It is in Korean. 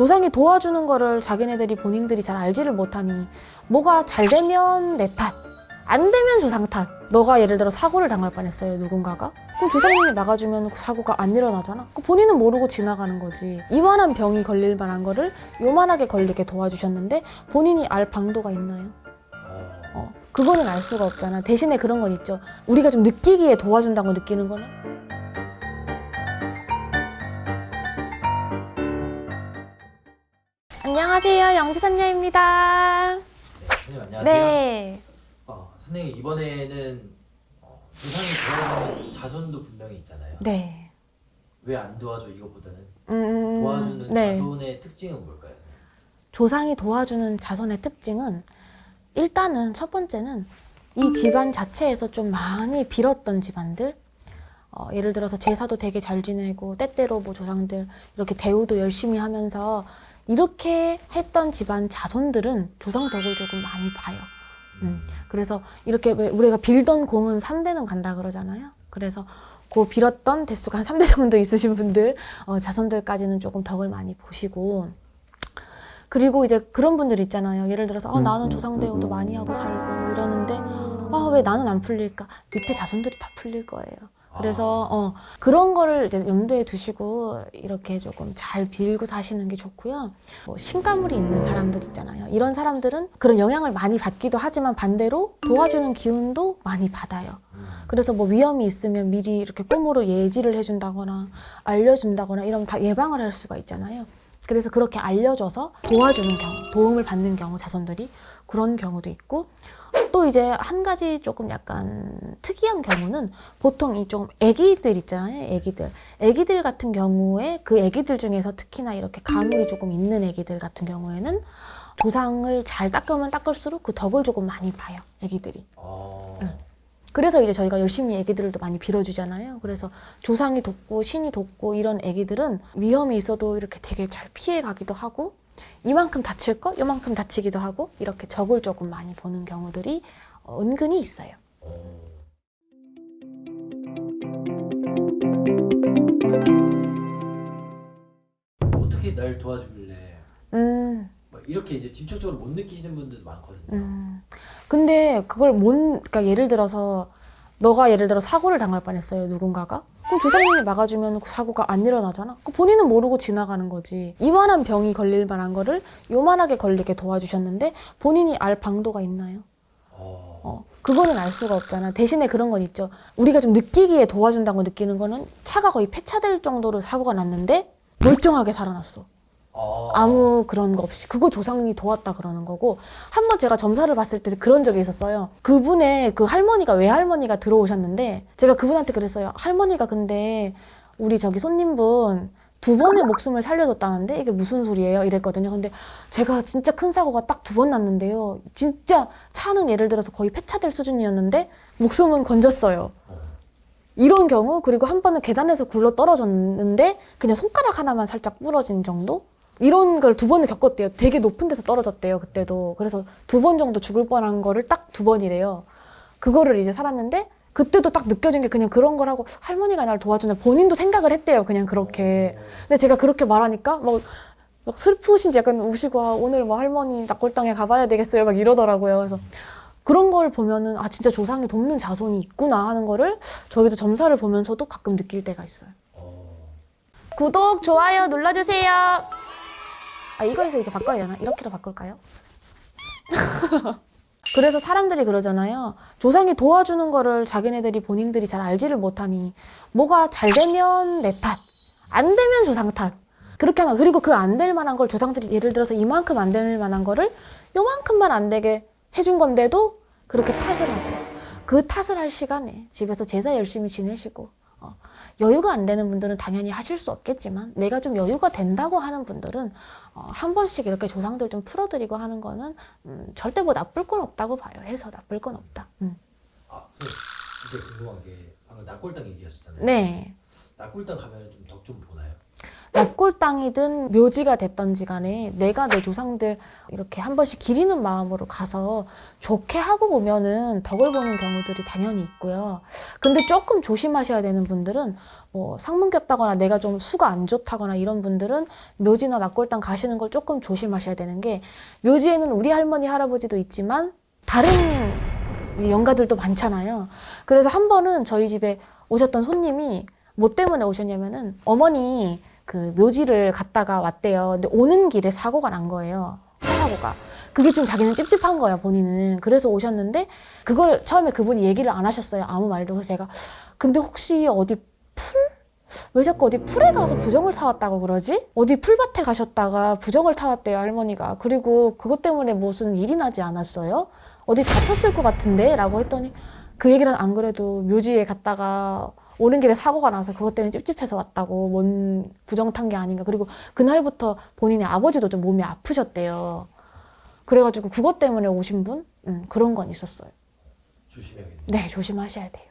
조상이 도와주는 거를 자기네들이 본인들이 잘 알지를 못하니 뭐가 잘 되면 내 탓, 안 되면 조상 탓. 너가 예를 들어 사고를 당할 뻔했어요 누군가가 그럼 조상님이 막아주면 그 사고가 안 일어나잖아 그 본인은 모르고 지나가는 거지 이만한 병이 걸릴 만한 거를 요만하게 걸리게 도와주셨는데 본인이 알 방도가 있나요? 어, 어, 그거는 알 수가 없잖아. 대신에 그런 건 있죠. 우리가 좀 느끼기에 도와준다고 느끼는 거는 안녕하세요. 영지선녀입니다. 네, 선생님 안녕하세요. 네. 어, 선생님 이번에는 어, 부상이 도와주는 자손도 분명히 있잖아요. 네. 왜 안 도와줘 이거보다는 음, 도와주는 네. 자손의 특징은 뭘까요? 조상이 도와주는 자손의 특징은 일단은 첫 번째는 이 집안 자체에서 좀 많이 빌었던 집안들 어, 예를 들어서 제사도 되게 잘 지내고 때때로 뭐 조상들 이렇게 대우도 열심히 하면서 이렇게 했던 집안 자손들은 조상 덕을 조금 많이 봐요. 음, 그래서 이렇게 왜 우리가 빌던 공은 3대는 간다 그러잖아요. 그래서 그 빌었던 대수가 한 3대 정도 있으신 분들, 어, 자손들까지는 조금 덕을 많이 보시고, 그리고 이제 그런 분들 있잖아요. 예를 들어서, 아, 나는 조상 대우도 많이 하고 살고 이러는데, 아, 왜 나는 안 풀릴까? 밑에 자손들이 다 풀릴 거예요. 그래서 어, 그런 거를 이제 염두에 두시고 이렇게 조금 잘 빌고 사시는 게 좋고요. 뭐 신가물이 있는 사람들 있잖아요. 이런 사람들은 그런 영향을 많이 받기도 하지만 반대로 도와주는 기운도 많이 받아요. 음, 그래서 뭐 위험이 있으면 미리 이렇게 꿈으로 예지를 해준다거나 알려준다거나 이러면 다 예방을 할 수가 있잖아요. 그래서 그렇게 알려줘서 도와주는 경우, 도움을 받는 경우 자손들이 그런 경우도 있고 또 이제 한 가지 조금 약간 특이한 경우는 보통 이 좀 애기들 있잖아요. 애기들. 애기들 같은 경우에 그 애기들 중에서 특히나 이렇게 가물이 조금 있는 애기들 같은 경우에는 조상을 잘 닦으면 닦을수록 그 덕을 조금 많이 봐요. 애기들이. 어, 응. 그래서 이제 저희가 열심히 애기들도 많이 빌어주잖아요. 그래서 조상이 돕고 신이 돕고 이런 애기들은 위험이 있어도 이렇게 되게 잘 피해 가기도 하고 이만큼 다칠 거, 이만큼 다치기도 하고 이렇게 적을 조금 많이 보는 경우들이 어, 은근히 있어요. 어. 어떻게 날 도와주길래 음, 막 이렇게 이제 직접적으로 못 느끼시는 분들도 많거든요. 음. 근데 그걸 못, 그러니까 예를 들어서 너가 예를 들어 사고를 당할 뻔했어요, 누군가가. 그럼 조상님이 막아주면 그 사고가 안 일어나잖아. 그 본인은 모르고 지나가는 거지. 이만한 병이 걸릴 만한 거를 요만하게 걸리게 도와주셨는데 본인이 알 방도가 있나요? 어, 어, 그거는 알 수가 없잖아. 대신에 그런 건 있죠. 우리가 좀 느끼기에 도와준다고 느끼는 거는 차가 거의 폐차될 정도로 사고가 났는데 멀쩡하게 살아났어. 어. 아무 그런 거 없이 그거 조상이 도왔다 그러는 거고 한 번 제가 점사를 봤을 때 그런 적이 있었어요. 그분의 그 할머니가 외할머니가 들어오셨는데 제가 그분한테 그랬어요 할머니가 근데 우리 저기 손님분 두 번의 목숨을 살려줬다는데 이게 무슨 소리예요? 이랬거든요. 근데 제가 진짜 큰 사고가 딱 두 번 났는데요. 진짜 차는 예를 들어서 거의 폐차될 수준이었는데 목숨은 건졌어요. 어. 이런 경우 그리고 한 번은 계단에서 굴러 떨어졌는데 그냥 손가락 하나만 살짝 부러진 정도 이런 걸 두 번을 겪었대요. 되게 높은 데서 떨어졌대요. 그때도 그래서 두 번 정도 죽을 뻔한 거를 딱 두 번이래요. 그거를 이제 살았는데 그때도 딱 느껴진 게 그냥 그런 거라고 할머니가 날 도와주는 본인도 생각을 했대요. 그냥 그렇게. 근데 제가 그렇게 말하니까 막, 막 슬프신지 약간 우시고 아, 오늘 뭐 할머니 낙골당에 가봐야 되겠어요. 막 이러더라고요. 그래서 그런 걸 보면은 아 진짜 조상이 돕는 자손이 있구나 하는 거를 저희도 점사를 보면서도 가끔 느낄 때가 있어요. 어. 구독, 좋아요 눌러주세요. 아, 이거에서 이제 바꿔야 되나? 이렇게로 바꿀까요? 그래서 사람들이 그러잖아요. 조상이 도와주는 거를 자기네들이 본인들이 잘 알지를 못하니 뭐가 잘 되면 내 탓, 안 되면 조상 탓. 그렇게 하나. 그리고 그 안 될 만한 걸 조상들이 예를 들어서 이만큼 안 될 만한 거를 요만큼만 안 되게 해준 건데도 그렇게 탓을 하고 그 탓을 할 시간에 집에서 제사 열심히 지내시고 어, 여유가 안 되는 분들은 당연히 하실 수 없겠지만 내가 좀 여유가 된다고 하는 분들은 어, 한 번씩 이렇게 조상들 좀 풀어드리고 하는 거는 음, 절대 뭐 나쁠 건 없다고 봐요. 해서 나쁠 건 없다. 음. 아, 근데 궁금한 게 방금 낙골당 얘기하셨잖아요. 네. 낙골당 가면 좀 덕 좀 보나요? 납골 땅이든 묘지가 됐던지 간에 내가 내 조상들 이렇게 한 번씩 기리는 마음으로 가서 좋게 하고 보면은 덕을 보는 경우들이 당연히 있고요. 근데 조금 조심하셔야 되는 분들은 뭐 상문 꼈다거나 내가 좀 수가 안 좋다거나 이런 분들은 묘지나 납골 땅 가시는 걸 조금 조심하셔야 되는 게 묘지에는 우리 할머니 할아버지도 있지만 다른 영가들도 많잖아요. 그래서 한 번은 저희 집에 오셨던 손님이 뭐 때문에 오셨냐면은 어머니 그 묘지를 갔다가 왔대요. 근데 오는 길에 사고가 난 거예요. 차 사고가. 그게 좀 자기는 찝찝한 거야, 본인은. 그래서 오셨는데 그걸 처음에 그분이 얘기를 안 하셨어요. 아무 말도. 그래서 제가 근데 혹시 어디 풀? 왜 자꾸 어디 풀에 가서 부정을 타왔다고 그러지? 어디 풀밭에 가셨다가 부정을 타왔대요, 할머니가. 그리고 그것 때문에 무슨 일이 나지 않았어요? 어디 다쳤을 것 같은데? 라고 했더니 그 얘기는 안 그래도 묘지에 갔다가 오는 길에 사고가 나서 그것 때문에 찝찝해서 왔다고 뭔 부정 탄 게 아닌가. 그리고 그날부터 본인의 아버지도 좀 몸이 아프셨대요. 그래가지고 그것 때문에 오신 분? 음, 그런 건 있었어요. 조심해야겠네. 네, 조심하셔야 돼요.